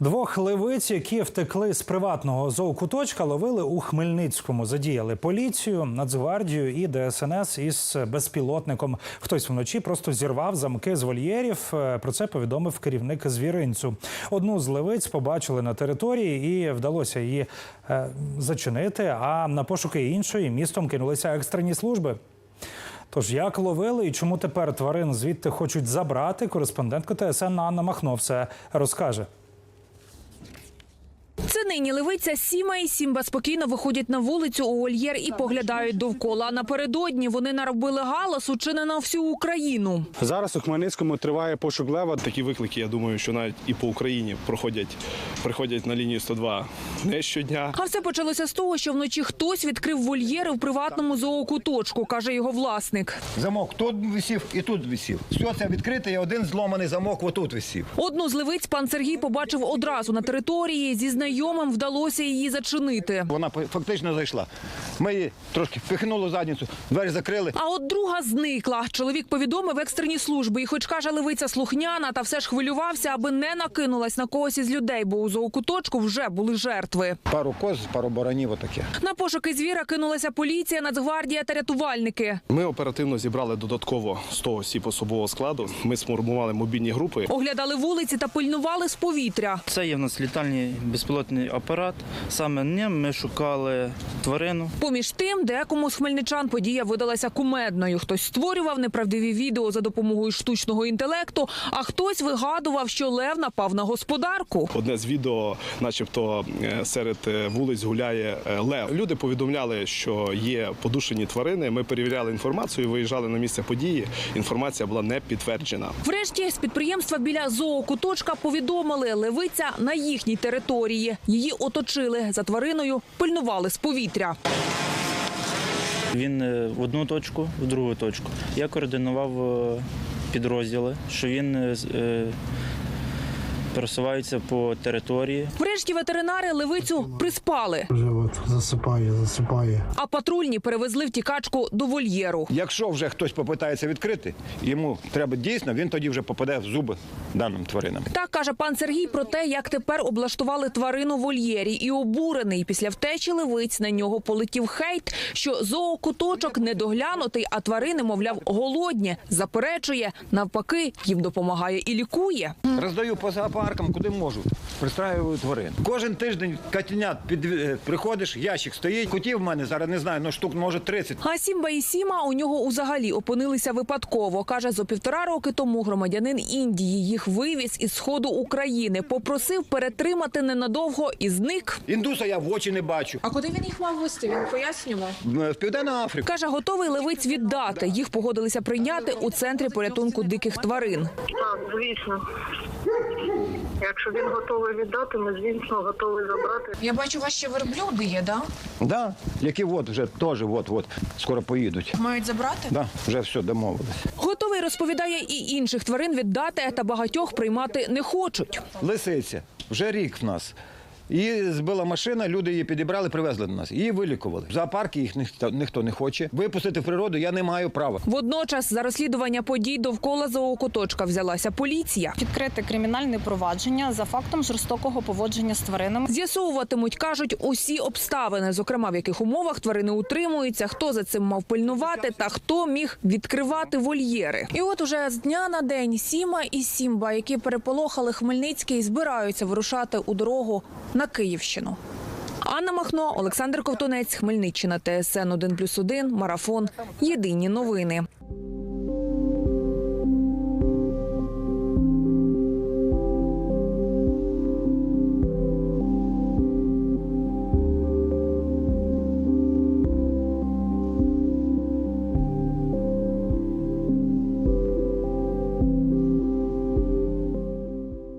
Двох левиць, які втекли з приватного зоокуточка, ловили у Хмельницькому. Задіяли поліцію, Нацгвардію і ДСНС із безпілотником. Хтось вночі просто зірвав замки з вольєрів. Е, Про це повідомив керівник звіринцю. Одну з левиць побачили на території і вдалося її е, зачинити. А на пошуки іншої містом кинулися екстрені служби. Тож як ловили і чому тепер тварин звідти хочуть забрати? Кореспондентка ТСН Анна Махно все розкаже. Нині левиця Сіма і Сімба спокійно виходять на вулицю у вольєр і поглядають довкола. Напередодні вони наробили галасу чи не на всю Україну. Зараз у Хмельницькому триває пошук лева. Такі виклики, я думаю, що навіть і по Україні проходять, приходять на лінію 102 не щодня. А все почалося з того, що вночі хтось відкрив вольєри в приватному зоокуточку, каже його власник. Замок тут висів і тут висів. Все це відкрите, і один зломаний замок отут висів. Одну з левиць пан Сергій побачив одразу на території. Зі знайомим вдалося її зачинити. Вона фактично зайшла. Ми її трошки впихнули задницю, двері закрили. А от друга зникла. Чоловік повідомив екстрені служби. І, хоч каже, левиця слухняна, та все ж хвилювався, аби не накинулась на когось із людей, бо у зоокуточку вже були жертви. Пару коз, пару баранів отаке. На пошуки звіра кинулася поліція, Нацгвардія та рятувальники. Ми оперативно зібрали додатково 100 осіб особового складу. Ми сформували мобільні групи. Оглядали вулиці та пильнували з повітря. Це є в нас літальний безпілотний апарат. Саме ним ми шукали тварину. Поміж тим, декому з хмельничан подія видалася кумедною. Хтось створював неправдиві відео за допомогою штучного інтелекту, а хтось вигадував, що лев напав на господарку. Одне з відео, начебто, е, серед е, вулиць гуляє е, лев. Люди повідомляли, що є подушені тварини. Ми перевіряли інформацію, виїжджали на місце події. Інформація була не підтверджена. Врешті з підприємства біля зоокуточка повідомили, левиця на їхній території. Її оточили за твариною, пильнували з повітря. Він е, в одну точку, в другу точку. Я координував е, підрозділи, що він пересувається по території. Врешті ветеринари левицю приспали, Вже от засипає, засипає. а патрульні перевезли втікачку до вольєру. Якщо вже хтось попитається відкрити, йому треба дійсно, він тоді вже попаде в зуби даним тваринам. Так каже пан Сергій про те, як тепер облаштували тварину в вольєрі, і обурений після втечі левиць на нього полетів хейт, що зоокуточок недоглянутий, а тварини, мовляв, голодні. Заперечує, навпаки, їм допомагає і лікує. Роздаю по зоопаркам, куди можу. Пристраюю тварин. Кожен тиждень котенят під, е, приходиш, ящик стоїть. Котів в мене зараз не знаю, ну штук може 30. А Сімба і Сіма у нього узагалі опинилися випадково. Каже, зо півтора роки тому громадянин Індії їх вивіз із сходу України, попросив перетримати ненадовго і зник. Індуса я в очі не бачу. А куди він їх мав вести? Він пояснював. В в Південну Африку. Каже, готовий левиць віддати. Їх погодилися прийняти у центрі порятунку диких тварин. Так, звісно. Якщо він готовий віддати, ми звісно готові забрати. Я бачу, у вас ще верблюди є, да? Да, які от вже теж от, от, скоро поїдуть. Мають забрати? Да, вже все домовились. Готовий розповідає і інших тварин віддати, та багатьох приймати не хочуть. Лисиця, вже рік в нас. Її збила машина, люди її підібрали, привезли до нас. Її вилікували. В зоопарки їх ніхто, ніхто не хоче. Випустити в природу я не маю права. Водночас за розслідування подій довкола зоокуточка взялася поліція. відкрити кримінальне провадження за фактом жорстокого поводження з тваринами. З'ясовуватимуть, кажуть, усі обставини, зокрема в яких умовах тварини утримуються, хто за цим мав пильнувати та хто міг відкривати вольєри. І от уже з дня на день Сіма і Сімба, які переполохали Хмельницький, збираються вирушати у дорогу на Київщину. Анна Махно, Олександр Ковтунець, Хмельниччина, ТСН 1+,1, Марафон. Єдині новини.